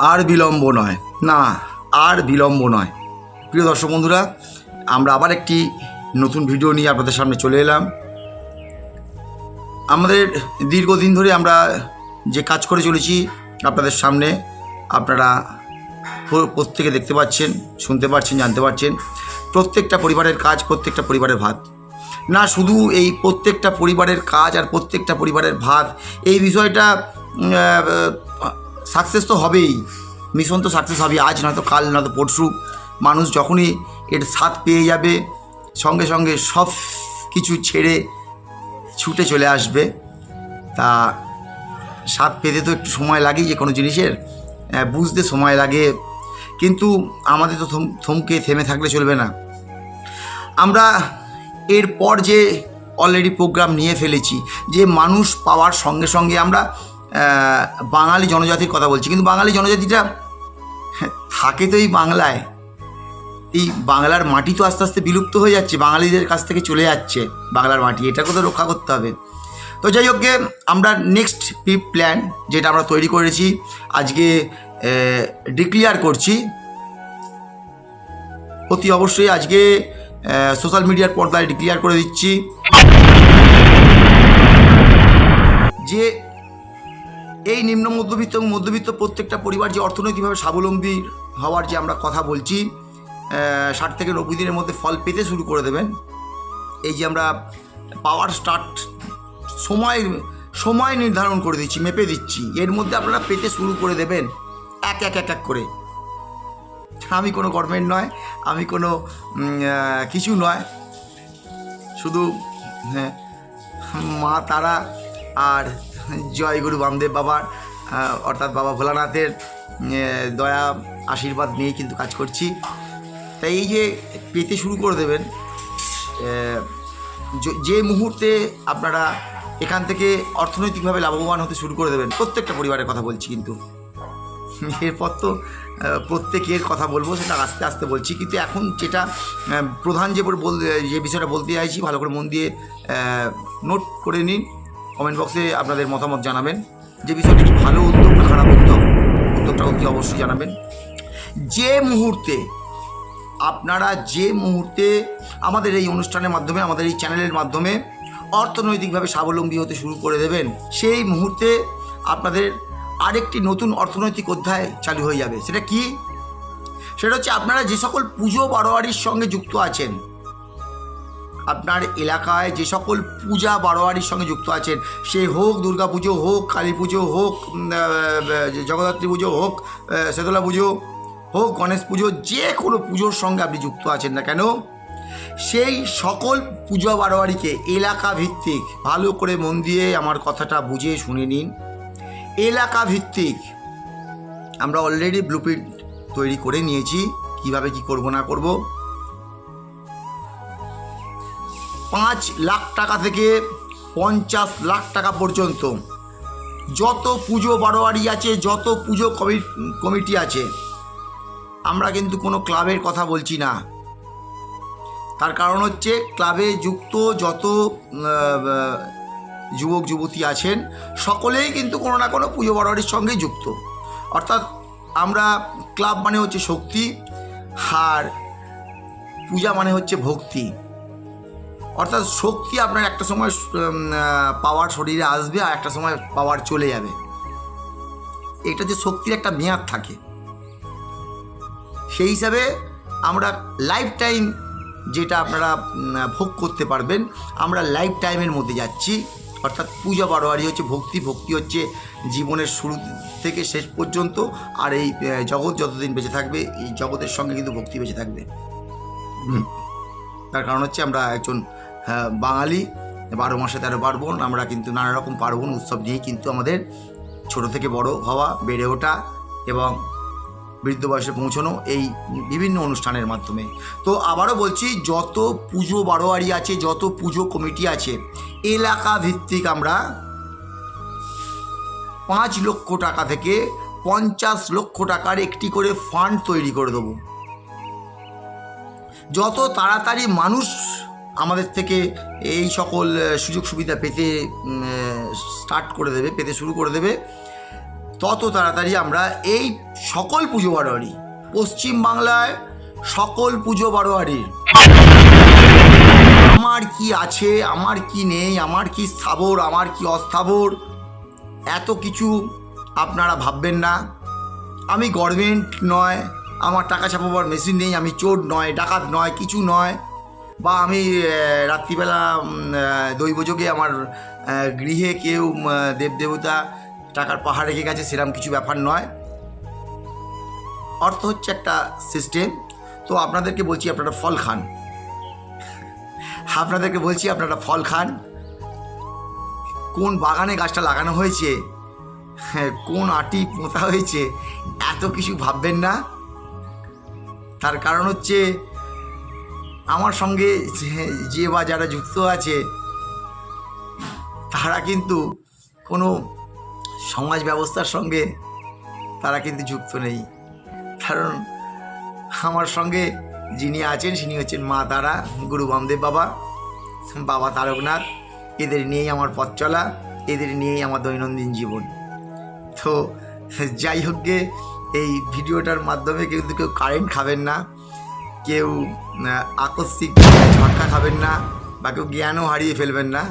আর বিলম্ব নয়। না, আর বিলম্ব নয়। প্রিয় দর্শক বন্ধুরা, আমরা আবার একটি নতুন ভিডিও নিয়ে আপনাদের সামনে চলে এলাম। আমাদের দীর্ঘদিন ধরে আমরা যে কাজ করে চলেছি আপনাদের সামনে, আপনারা প্রত্যেকে দেখতে পাচ্ছেন, শুনতে পাচ্ছেন, জানতে পারছেন। প্রত্যেকটা পরিবারের কাজ, প্রত্যেকটা পরিবারের ভাত। না, শুধু এই প্রত্যেকটা পরিবারের কাজ আর প্রত্যেকটা পরিবারের ভাত, এই বিষয়টা সাকসেস তো হবেই। মিশন তো সাকসেস হবে আজ নয়তো কাল নয়তো পরশু। মানুষ যখনই এর স্বাদ পেয়ে যাবে, সঙ্গে সঙ্গে সব কিছু ছেড়ে ছুটে চলে আসবে। তা স্বাদ পেতে তো একটু সময় লাগে যে কোনো জিনিসের। বুঝতে সময় লাগে। কিন্তু আমাদের তো থম, থমকে থেমে থাকলে চলবে না। আমরা এরপর যে অলরেডি প্রোগ্রাম নিয়ে ফেলেছি, যে মানুষ পাওয়ার সঙ্গে সঙ্গে আমরা বাঙালি জনজাতির কথা বলছি। কিন্তু বাঙালি জনজাতিটা থাকে তো এই বাংলায়। এই বাংলার মাটি তো আস্তে আস্তে বিলুপ্ত হয়ে যাচ্ছে, বাঙালিদের কাছ থেকে চলে যাচ্ছে বাংলার মাটি। এটাকে তো রক্ষা করতে হবে। তো যাই হোক আমরা নেক্সট পি প্ল্যান যেটা আমরা তৈরি করেছি, আজকে ডিক্লিয়ার করছি। অতি অবশ্যই আজকে সোশ্যাল মিডিয়ার পর্দায় ডিক্লিয়ার করে দিচ্ছি। যে এই নিম্ন মধ্যবিত্ত এবং মধ্যবিত্ত প্রত্যেকটা পরিবার যে অর্থনৈতিকভাবে স্বাবলম্বী হওয়ার যে আমরা কথা বলছি ষাট থেকে নব্বই দিনের মধ্যে ফল পেতে শুরু করে দেবেন। এই যে আমরা পাওয়ার স্টার্ট সময় সময় নির্ধারণ করে দিচ্ছি মেপে দিচ্ছি। এর মধ্যে আপনারা পেতে শুরু করে দেবেন এক এক এক এক করে। আমি কোনো গভর্নমেন্ট নয় আমি কোনো কিছু নয়। শুধু হ্যাঁ, মা তারা আর জয় গুরু বামদেব বাবার অর্থাৎ বাবা ভোলানাথের দয়া, আশীর্বাদ নিয়ে কিন্তু কাজ করছি। তাই এই যে পেতে শুরু করে দেবেন যে- মুহূর্তে আপনারা এখান থেকে অর্থনৈতিকভাবে লাভবান হতে শুরু করে দেবেন, প্রত্যেকটা পরিবারের কথা বলছি কিন্তু। এরপর তো প্রত্যেকের কথা বলব, সেটা আস্তে আস্তে বলছি, কিন্তু এখন যেটা প্রধান যে বল- যে বিষয়টা বলতে চাইছি, ভালো করে মন দিয়ে নোট করে নিন। কমেন্ট বক্সে আপনাদের মতামত জানাবেন। যে বিষয়টি ভালো উদ্যোগ না খারাপ উদ্যোগ উদ্যোগটা অতি অবশ্যই জানাবেন। যে মুহূর্তে, আপনারা যে মুহূর্তে আমাদের এই অনুষ্ঠানের মাধ্যমে, আমাদের এই চ্যানেলের মাধ্যমে অর্থনৈতিকভাবে স্বাবলম্বী হতে শুরু করে দেবেন, সেই মুহূর্তে আপনাদের আরেকটি নতুন অর্থনৈতিক অধ্যায় চালু হয়ে যাবে। সেটা কি? সেটা হচ্ছে আপনারা যে সকল পুজো বারোয়ারির সঙ্গে যুক্ত আছেন আপনার এলাকায় যে সকল পূজা বারোয়ারির সঙ্গে যুক্ত আছেন, সে হোক দুর্গা পুজো হোক, কালী পুজো হোক জগদ্ধাত্রী পুজো হোক শীতলা পুজো হোক, গণেশ পুজো, যে কোনো পুজোর সঙ্গে আপনি যুক্ত আছেন না কেন, সেই সকল পুজো বারোয়ারিকে এলাকা ভিত্তিক ভালো করে মন দিয়ে আমার কথাটা বুঝে শুনে নিন। এলাকা ভিত্তিক আমরা অলরেডি ব্লুপ্রিন্ট তৈরি করে নিয়েছি, কীভাবে কি করব না করব। পাঁচ লাখ টাকা থেকে পঞ্চাশ লাখ টাকা পর্যন্ত। যত পুজো বারোয়ারি আছে, যত পুজো কমি- কমিটি আছে, আমরা কিন্তু কোনো ক্লাবের কথা বলছি না। তার কারণ হচ্ছে, ক্লাবে যুক্ত যত যুবক, যুবতী আছেন, সকলেই কিন্তু কোনো না কোনো পুজো বারোয়ারির সঙ্গে যুক্ত। অর্থাৎ আমরা ক্লাব মানে হচ্ছে শক্তি, আর পূজা মানে হচ্ছে ভক্তি। অর্থাৎ শক্তি আপনার একটা সময় পাওয়ার শরীরে আসবে আর একটা সময় পাওয়ার চলে যাবে। এটা যে শক্তির একটা মেয়াদ থাকে। সেই হিসাবে আমরা লাইফ টাইম যেটা আপনারা ভোগ করতে পারবেন, আমরা লাইফ টাইমের মধ্যে যাচ্ছি। অর্থাৎ পূজা বারোয়ারি হচ্ছে ভক্তি ভক্তি হচ্ছে জীবনের শুরু থেকে শেষ পর্যন্ত, আর এই জগৎ যতদিন বেঁচে থাকবে, এই জগতের সঙ্গে কিন্তু ভক্তি বেঁচে থাকবে। তার কারণ হচ্ছে আমরা একজন বাঙালি, বারো মাসে তেরো পার্বণ, আমরা কিন্তু নানা রকম পার্বণ উৎসব নিয়েই কিন্তু আমাদের ছোট থেকে বড় হওয়া, বেড়ে ওঠা এবং বৃদ্ধ বয়সে পৌঁছানো এই বিভিন্ন অনুষ্ঠানের মাধ্যমে। তো আবারও বলছি, যত পুজো বারোয়ারি আছে, যত পুজো কমিটি আছে এলাকা ভিত্তিক আমরা পাঁচ লক্ষ টাকা থেকে পঞ্চাশ লক্ষ টাকার একটি করে ফান্ড তৈরি করে দেবো। যত তাড়াতাড়ি মানুষ আমাদের থেকে এই সকল সুযোগ সুবিধা পেতে স্টার্ট করে দেবে, পেতে শুরু করে দেবে। তত তাড়াতাড়ি আমরা এই সকল পুজো বারোয়ারি, পশ্চিম বাংলায় সকল পুজো বারোয়ারির আমার কি আছে, আমার কি নেই, আমার কি স্থাবর, আমার কি অস্থাবর, এত কিছু আপনারা ভাববেন না। আমি গভর্নমেন্ট নয়, আমার টাকা ছাপাবার মেশিন নেই, আমি চোর নয়, ডাকাত নয়, কিছু নয়। বা আমি রাত্রিবেলা দৈবযোগে আমার গৃহে কেউ দেবদেবতা টাকার পাহাড় রেখে গেছে সেরকম কিছু ব্যাপার নয়। অর্থ হচ্ছে একটা সিস্টেম তো আপনাদেরকে বলছি আপনারা ফল খান। আপনাদেরকে বলছি আপনারা ফল খান। কোন বাগানে গাছটা লাগানো হয়েছে? হ্যাঁ, কোন আটি পোঁতা হয়েছে? এত কিছু ভাববেন না। তার কারণ হচ্ছে আমার সঙ্গে যে- বা যারা যুক্ত আছে, তারা কিন্তু কোনো সমাজ ব্যবস্থার সঙ্গে তারা কিন্তু যুক্ত নেই। কারণ আমার সঙ্গে যিনি আছেন তিনি হচ্ছেন মা তারা, গুরু বামদেব বাবা বাবা তারকনাথ। এদের নিয়েই আমার পথ চলা, এদের নিয়েই আমার দৈনন্দিন জীবন। তো যাই হোক এই ভিডিওটার মাধ্যমে কিন্তু কেউ কারেন্ট খাবেন না। কেউ আকস্মিক ঝটকা খাবেন না বা কেউ জ্ঞানও হারিয়ে ফেলবেন না।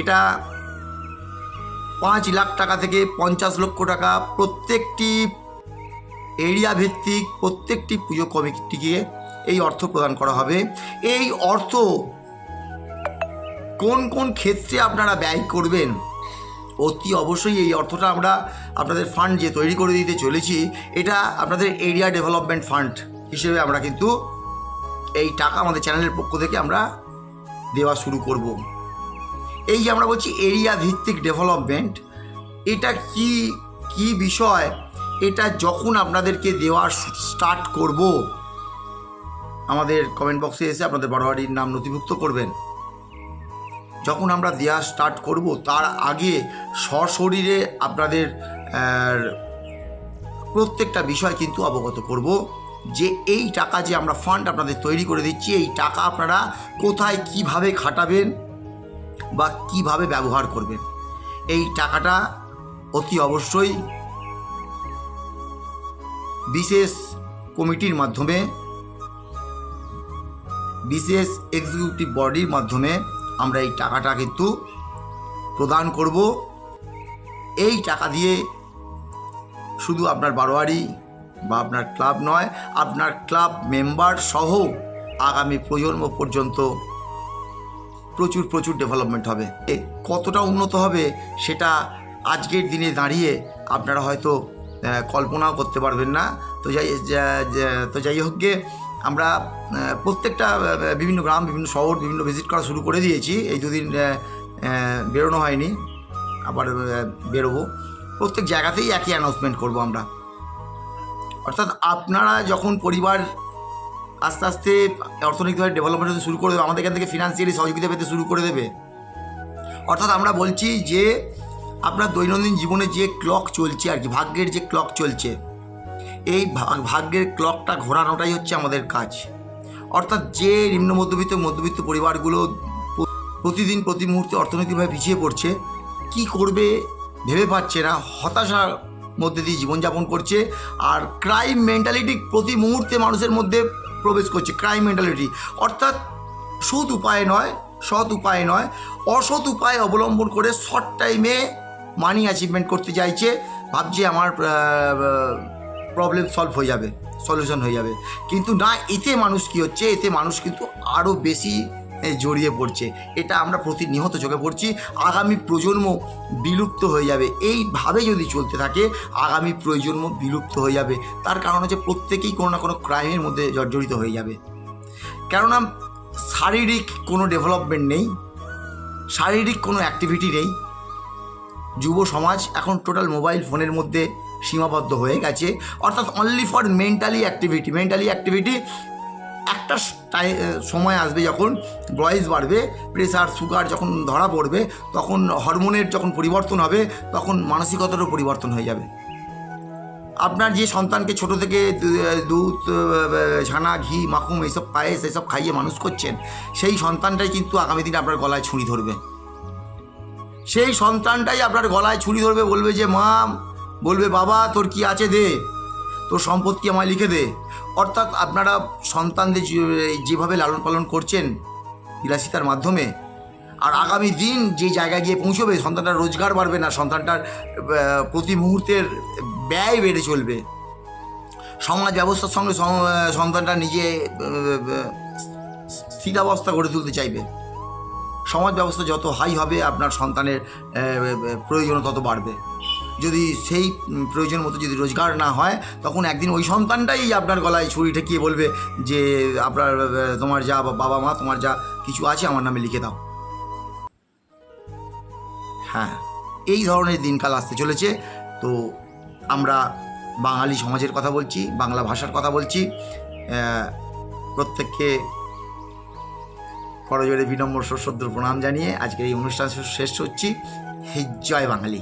এটা পাঁচ লাখ টাকা থেকে পঞ্চাশ লক্ষ টাকা প্রত্যেকটি এরিয়া ভিত্তিক প্রত্যেকটি পুজো কমিটিকে এই অর্থ প্রদান করা হবে। এই অর্থ কোন কোন ক্ষেত্রে আপনারা ব্যয় করবেন অতি অবশ্যই এই অর্থটা আমরা আপনাদের ফান্ড যে তৈরি করে দিতে চলেছি, এটা আপনাদের এরিয়া ডেভেলপমেন্ট ফান্ড হিসেবে আমরা কিন্তু এই টাকা আমাদের চ্যানেলের পক্ষ থেকে আমরা দেওয়া শুরু করব। এই যে আমরা বলছি এরিয়া ভিত্তিক ডেভেলপমেন্ট এটা কি কি বিষয়? এটা যখন আপনাদেরকে দেওয়া স্টার্ট করব, আমাদের কমেন্ট বক্সে এসে আপনাদের বারোয়ারির নাম নথিভুক্ত করবেন। যখন আমরা দেওয়া স্টার্ট করব, তার আগে সশরীরে আপনাদের প্রত্যেকটা বিষয় কিন্তু অবগত করব। যে এই টাকা যে আমরা ফান্ড আপনাদের তৈরি করে দিচ্ছি, এই টাকা আপনারা কোথায় কীভাবে খাটাবেন বা কীভাবে ব্যবহার করবেন, এই টাকাটা অতি অবশ্যই বিশেষ কমিটির মাধ্যমে, বিশেষ এক্সিকিউটিভ বডির মাধ্যমে আমরা এই টাকাটা কিন্তু প্রদান করব। এই টাকা দিয়ে শুধু আপনার বারোয়ারি বা আপনার ক্লাব নয়, আপনার ক্লাব মেম্বার সহ আগামী প্রজন্ম পর্যন্ত প্রচুর প্রচুর ডেভেলপমেন্ট হবে। কতটা উন্নত হবে সেটা আজকের দিনে দাঁড়িয়ে আপনারা হয়তো কল্পনাও করতে পারবেন না। তো যাই তো যাই হোক গে আমরা প্রত্যেকটা বিভিন্ন গ্রাম, বিভিন্ন শহর, বিভিন্ন ভিজিট করা শুরু করে দিয়েছি। এই দুদিন বেরোনো হয়নি। আবার বেরোবো। প্রত্যেক জায়গাতেই একই অ্যানাউন্সমেন্ট করব আমরা। অর্থাৎ আপনারা যখন পরিবার আস্তে আস্তে অর্থনৈতিকভাবে ডেভেলপমেন্ট হতে শুরু করে দেবে, আমাদের এখান থেকে ফিনান্সিয়ালি সহযোগিতা পেতে শুরু করে দেবে, অর্থাৎ আমরা বলছি যে, আপনার দৈনন্দিন জীবনে যে ক্লক চলছে আর কি, ভাগ্যের যে ক্লক চলছে এই ভাগ- ভাগ্যের ক্লকটা ঘোরানোটাই হচ্ছে আমাদের কাজ। অর্থাৎ যে নিম্ন মধ্যবিত্ত মধ্যবিত্ত পরিবারগুলো প্রতিদিন, প্রতি মুহূর্তে অর্থনৈতিকভাবে পিছিয়ে পড়ছে, কি করবে ভেবে পাচ্ছে না, হতাশার মধ্যে দিয়ে জীবনযাপন করছে, আর ক্রাইম মেন্টালিটি প্রতি মুহূর্তে মানুষের মধ্যে প্রবেশ করছে ক্রাইম মেন্টালিটি অর্থাৎ সৎ উপায় নয়, সৎ উপায় নয়, অসৎ উপায় অবলম্বন করে শর্ট টাইমে মানি অ্যাচিভমেন্ট করতে চাইছে, ভাবছে আমার প্রবলেম সলভ হয়ে যাবে সলিউশন হয়ে যাবে। কিন্তু না, এতে মানুষ কি হচ্ছে? এতে মানুষ কিন্তু আরও বেশি জড়িয়ে পড়ছে। এটা আমরা প্রতিনিয়ত চোখে পড়ছি। আগামী প্রজন্ম বিলুপ্ত হয়ে যাবে। এইভাবে যদি চলতে থাকে, আগামী প্রজন্ম বিলুপ্ত হয়ে যাবে। তার কারণ হচ্ছে প্রত্যেকেই কোনো না কোনো ক্রাইমের মধ্যে জর্জরিত হয়ে যাবে। কেননা, শারীরিক কোনো ডেভেলপমেন্ট নেই, শারীরিক কোনো অ্যাক্টিভিটি নেই। যুব সমাজ এখন টোটাল মোবাইল ফোনের মধ্যে সীমাবদ্ধ হয়ে গেছে। অর্থাৎ only for mentally activity mentally activity একটা সময় আসবে যখন বয়স বাড়বে প্রেশার সুগার যখন ধরা পড়বে, তখন হরমোনের যখন পরিবর্তন হবে, তখন মানসিকতারও পরিবর্তন হয়ে যাবে। আপনার যে সন্তানকে ছোট থেকে দুধ ছানা, ঘি, মাখুম এইসব পায়েস এইসব খাইয়ে মানুষ করছেন, সেই সন্তানটাই কিন্তু আগামী দিনে আপনার গলায় ছুরি ধরবে। সেই সন্তানটাই আপনার গলায় ছুরি ধরবে, বলবে যে, মা বলবে, বাবা, তোর কি আছে দে? তোর সম্পত্তি আমায় লিখে দে। অর্থাৎ আপনারা সন্তানদের যেভাবে লালন পালন করছেন বিলাসিতার মাধ্যমে, আর আগামী দিন যে জায়গায় গিয়ে পৌঁছবে সন্তানটার রোজগার বাড়বে না, সন্তানটার প্রতি মুহূর্তের ব্যয় বেড়ে চলবে। সমাজ ব্যবস্থার সঙ্গে সন্তানটা নিজে স্থিতাবস্থা গড়ে তুলতে চাইবে। সমাজ ব্যবস্থা যত হাই হবে, আপনার সন্তানের প্রয়োজন তত বাড়বে। যদি সেই প্রয়োজন মতো যদি রোজগার না হয়, তখন একদিন ওই সন্তানটাই আপনার গলায় ছুরি ঠেকিয়ে বলবে যে, আপনার তোমার যা বাবা মা, তোমার যা কিছু আছে, আমার নামে লিখে দাও। হ্যাঁ এই ধরনের দিনকাল আসতে চলেছে। তো আমরা বাঙালি সমাজের কথা বলছি, বাংলা ভাষার কথা বলছি। প্রত্যেককে করজোরে বিনম্র সশ্রদ্ধ প্রণাম জানিয়ে আজকের এই অনুষ্ঠান শেষ করছি জয় বাঙালি।